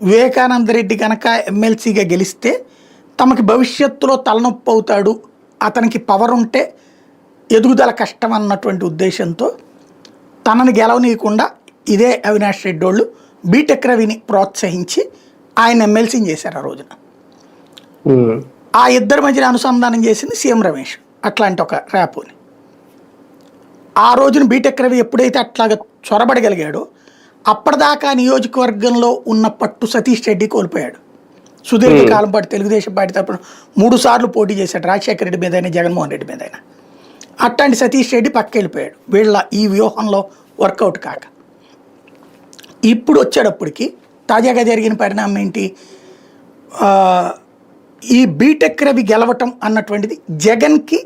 వివేకానంద రెడ్డి కనుక ఎమ్మెల్సీగా గెలిస్తే తమకి భవిష్యత్తులో తలనొప్పి అవుతాడు అతనికి పవర్ ఉంటే ఎదుగుదల కష్టం అన్నటువంటి ఉద్దేశంతో తనని గెలవనీయకుండా ఇదే అవినాష్ రెడ్డి వాళ్ళు బీటెక్ రవిని ప్రోత్సహించి ఆయన ఎమ్మెల్సీని చేశారు ఆ రోజున. ఆ ఇద్దరి మధ్యన అనుసంధానం చేసింది సీఎం రమేష్ అట్లాంటి ఒక ర్యాపుని ఆ రోజున బీటెక్ రవి ఎప్పుడైతే అట్లాగా చొరబడగలిగాడో అప్పటిదాకా నియోజకవర్గంలో ఉన్న పట్టు సతీష్ రెడ్డి కోల్పోయాడు. సుదీర్ఘకాలం పాటు తెలుగుదేశం పార్టీ తరపున మూడు సార్లు పోటీ చేశాడు రాజశేఖర రెడ్డి మీద అయినా జగన్మోహన్ రెడ్డి మీద అయినా అట్లాంటి సతీష్ రెడ్డి పక్క వెళ్ళిపోయాడు వీళ్ళ ఈ వ్యూహంలో వర్కౌట్ కాక. ఇప్పుడు వచ్చేటప్పటికి తాజాగా జరిగిన పరిణామం ఏంటి? ఈ బీటెక్ రవి గెలవటం అన్నటువంటిది జగన్కి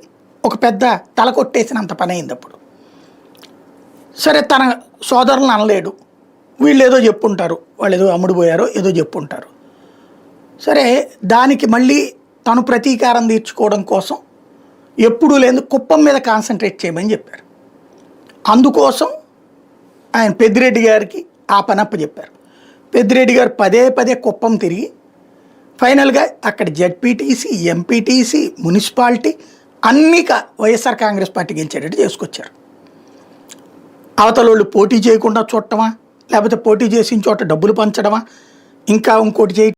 ఒక పెద్ద తల కొట్టేసినంత పని అయింది అప్పుడు. సరే తన సోదరులను అనలేడు. వీళ్ళు ఏదో చెప్పుంటారు వాళ్ళు ఏదో అమ్ముడుపోయారో ఏదో చెప్పుంటారు. సరే దానికి మళ్ళీ తను ప్రతీకారం తీర్చుకోవడం కోసం ఎప్పుడూ లేదు కుప్పం మీద కాన్సన్ట్రేట్ చేయమని చెప్పారు. అందుకోసం ఆయన పెద్దిరెడ్డి గారికి ఆ పనప్ప చెప్పారు పెద్దిరెడ్డి గారు పదే పదే కుప్పం తిరిగి ఫైనల్గా అక్కడ జడ్పీటీసీ ఎంపీటీసీ మున్సిపాలిటీ అన్నీ వైఎస్ఆర్ కాంగ్రెస్ పార్టీ గెలిచేటట్టు చేసుకొచ్చారు. అవతలోళ్ళు పోటీ చేయకుండా చూడటమా? లేకపోతే పోటీ చేసిన చోట డబ్బులు పంచడమా? ఇంకా ఇంకోటి చేయ